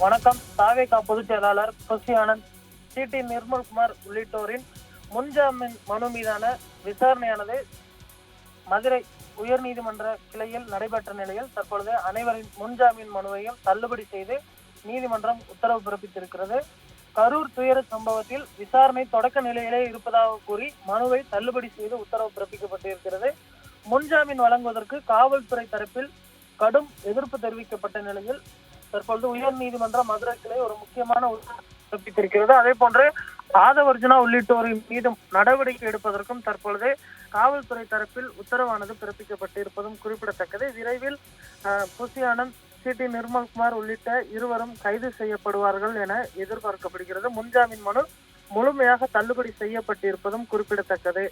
வணக்கம். தாவேகா பொதுச் செயலாளர் புசி ஆனந்த் சி டி நிர்மல்குமார் உள்ளிட்டோரின் முன்ஜாமீன் மனு மீதான விசாரணையானது மதுரை உயர்நீதிமன்ற கிளையில் நடைபெற்ற நிலையில் தற்பொழுது அனைவரின் முன்ஜாமீன் மனுவையும் தள்ளுபடி செய்து நீதிமன்றம் உத்தரவு பிறப்பித்திருக்கிறது. கரூர் துயர சம்பவத்தில் விசாரணை தொடக்க நிலையிலே இருப்பதாக கூறி மனுவை தள்ளுபடி செய்து உத்தரவு பிறப்பிக்கப்பட்டிருக்கிறது. முன்ஜாமீன் வழங்குவதற்கு காவல்துறை தரப்பில் கடும் எதிர்ப்பு தெரிவிக்கப்பட்ட நிலையில் தற்பொழுது உயர் நீதிமன்ற மதுரை கிளை ஒரு முக்கியமான உத்தரவு பிறப்பித்திருக்கிறது. அதே போன்று ஆதவர்ஜுனா உள்ளிட்டோரின் மீதும் நடவடிக்கை எடுப்பதற்கும் தற்பொழுது காவல்துறை தரப்பில் உத்தரவானது பிறப்பிக்கப்பட்டிருப்பதும் குறிப்பிடத்தக்கது. விரைவில் புசியானந்த் புசி சி டி நிர்மல்குமார் உள்ளிட்ட இருவரும் கைது செய்யப்படுவார்கள் என எதிர்பார்க்கப்படுகிறது. முன்ஜாமீன் மனு முழுமையாக தள்ளுபடி செய்யப்பட்டிருப்பதும் குறிப்பிடத்தக்கது.